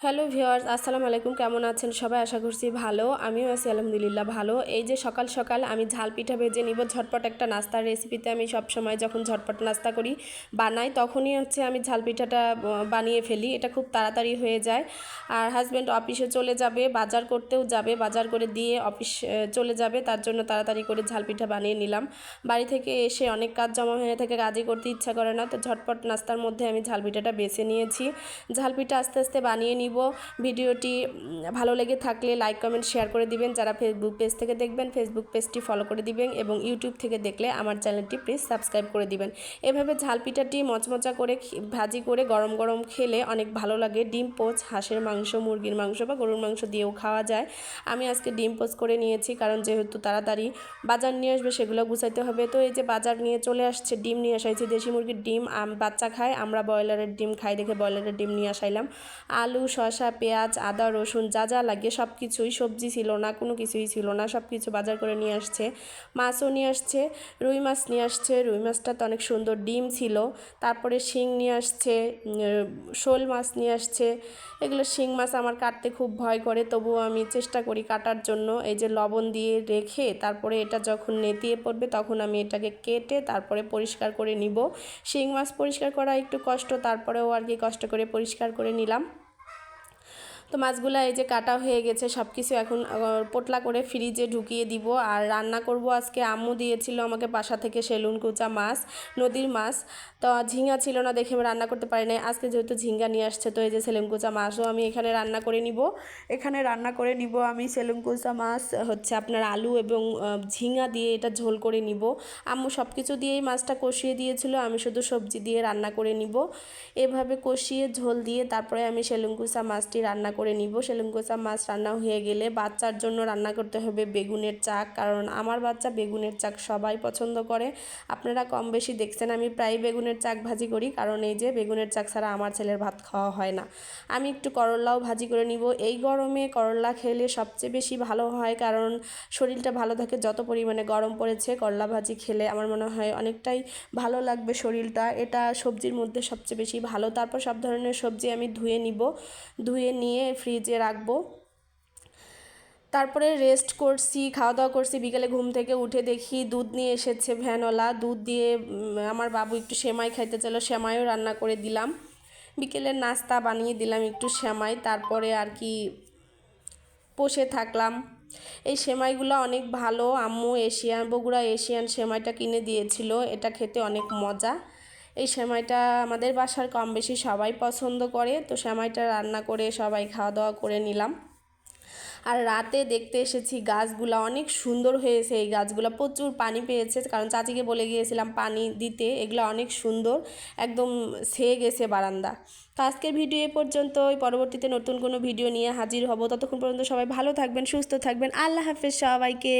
Hello viewers আসসালামু আলাইকুম। কেমন আছেন সবাই? আশা করছি ভালো। আমিও আছি, আলহামদুলিল্লাহ, ভালো। এই যে সকাল সকাল আমি ঝাল পিঠা ভেজে নিব, ঝটপট একটা নাস্তার রেসিপিতে আমি সব সময় যখন ঝটপট নাস্তা করি, বানাই, তখনই হচ্ছে আমি ঝাল পিঠাটা বানিয়ে ফেলি। এটা খুব তাড়াতাড়ি হয়ে যায়। আর হাজব্যান্ড অফিসে চলে যাবে, বাজার করতেও যাবে, বাজার করে দিয়ে অফিস চলে যাবে। তার জন্য তাড়াতাড়ি করে ঝাল পিঠা বানিয়ে নিলাম। বাড়ি থেকে এসে অনেক কাজ জমা হয়ে থাকে, কাজই করতে ইচ্ছা করে না। তো ঝটপট নাস্তার মধ্যে আমি ঝাল পিঠাটা বেছে নিয়েছি। ঝাল পিঠা আস্তে আস্তে বানিয়ে নিই নিব। ভিডিওটি ভালো লেগে থাকলে লাইক কমেন্ট শেয়ার করে দিবেন। যারা ফেসবুক পেজ থেকে দেখবেন ফেসবুক পেজটি ফলো করে দিবেন এবং ইউটিউব থেকে দেখলে আমার চ্যানেলটি প্লিজ সাবস্ক্রাইব করে দিবেন। এভাবে ঝাল পিঠাটি মচমচা করে ভাজি করে গরম গরম খেলে অনেক ভালো লাগে। ডিম, পোচ, হাঁসের মাংস, মুরগির মাংস বা গরুর মাংস দিয়েও খাওয়া যায়। আমি আজকে ডিম, পোচ করে নিয়েছি কারণ যেহেতু তাড়াতাড়ি বাজার নিয়ে আসবে সেগুলো গুছাইতে হবে। তো এই যে বাজার নিয়ে চলে আসছে, ডিম নিয়ে আসাইছি, দেশি মুরগির ডিম বাচ্চা খায়, আমরা ব্রয়লারের ডিম খাই দেখে ব্রয়লারের ডিম নিয়ে আসাইলাম। আলু শসা, পেঁয়াজ, আদা, রসুন, যা যা লাগে সব কিছুই, সবজি ছিল না, কোনো কিছুই ছিল না, সব কিছু বাজার করে নিয়ে আসছে। মাছও নিয়ে আসছে, রুই মাছ নিয়ে আসছে, রুই মাছটা তো অনেক সুন্দর ডিম ছিল। তারপরে শিং নিয়ে আসছে শোল মাছ নিয়ে আসছে। এগুলো শিং মাছ আমার কাটতে খুব ভয় করে, তবুও আমি চেষ্টা করি কাটার জন্য। এই যে লবণ দিয়ে রেখে তারপরে এটা যখন নেতিয়ে পড়বে তখন আমি এটাকে কেটে তারপরে পরিষ্কার করে নিব। শিং মাছ পরিষ্কার করা একটু কষ্ট, তারপরেও আর কি কষ্ট করে পরিষ্কার করে নিলাম। তো মাছগুলো এই যে কাটা হয়ে গেছে সব কিছু এখন পোটলা করে ফ্রিজে ঢুকিয়ে দিব। আর রান্না করব আজকে আম্মু দিয়েছিল আমাকে বাসা থেকে সেলুন কুচা মাছ, নদীর মাছ। তো ঝিঙ্গা ছিল না দেখে আমি রান্না করতে পারি নাই। আজকে যেহেতু ঝিঙ্গা নিয়ে আসছে, তো এই যে সেলুন কুচা মাছও আমি এখানে রান্না করে নিব। এখানে রান্না করে নিব আমি সেলুন কুচা মাছ, হচ্ছে আপনার আলু এবং ঝিঙ্গা দিয়ে এটা ঝোল করে নিব। আম্মু সব কিছু দিয়েই মাছটা কষিয়ে দিয়েছিল, আমি শুধু সবজি দিয়ে রান্না করে নিব। এভাবে কষিয়ে ঝোল দিয়ে তারপরে আমি সেলুন কুচা মাছটি রান্না করে নিব। সেলুঙ্কোচা মাছ রান্না হয়ে গেলে বাচ্চার জন্য রান্না করতে হবে বেগুনের চাক। কারণ আমার বাচ্চা বেগুনের চাক সবাই পছন্দ করে। আপনারা কম বেশি দেখছেন আমি প্রায় বেগুনের চাক ভাজি করি। কারণ এই যে বেগুনের চাক ছাড়া আমার ছেলের ভাত খাওয়া হয় না। আমি একটু করলাও ভাজি করে নিব। এই গরমে করলা খেলে সবচেয়ে বেশি ভালো হয় কারণ শরীরটা ভালো থাকে। যত পরিমাণে গরম পড়েছে করলা ভাজি খেলে আমার মনে হয় অনেকটাই ভালো লাগবে শরীরটা। এটা সবজির মধ্যে সবচেয়ে বেশি ভালো। তারপর সব ধরনের সবজি আমি ধুয়ে নিব। ধুয়ে নিয়ে ফ্রিজে রাখব। তারপরে রেস্ট করছি খাওয়া দাওয়া করছি, বিকেলে ঘুম থেকে উঠে দেখি দুধ নিয়ে এসেছে ভ্যানওয়ালা। দুধ দিয়ে আমার বাবু একটু সেমাই খাইতে চাইলো, সেমাইও রান্না করে দিলাম। বিকেলের নাস্তা বানিয়ে দিলাম একটু সেমাই, তারপরে আর কি বসে থাকলাম। এই সেমাইগুলো অনেক ভালো, আম্মু এশিয়ান, বগুড়া এশিয়ান সেমাইটা কিনে দিয়েছিল, এটা খেতে অনেক মজা। এই সেমাইটা আমাদের বাসার কম বেশি সবাই পছন্দ করে, তো সেমাইটা রান্না করে সবাই খাওয়া দাওয়া করে নিলাম। আর রাতে দেখতে এসেছি গাছগুলো অনেক সুন্দর হয়েছে, এই গাছগুলো প্রচুর পানি পেয়েছে, কারণ চাচিকে বলে গিয়েছিলাম পানি দিতে, এগুলো অনেক সুন্দর, একদম ছেয়ে গেছে বারান্দা। তো আজকের ভিডিও এ পর্যন্ত পরবর্তীতে নতুন কোনো ভিডিও নিয়ে হাজির হব, ততক্ষণ পর্যন্ত সবাই ভালো থাকবেন, সুস্থ থাকবেন, আল্লাহ হাফেজ সবাইকে।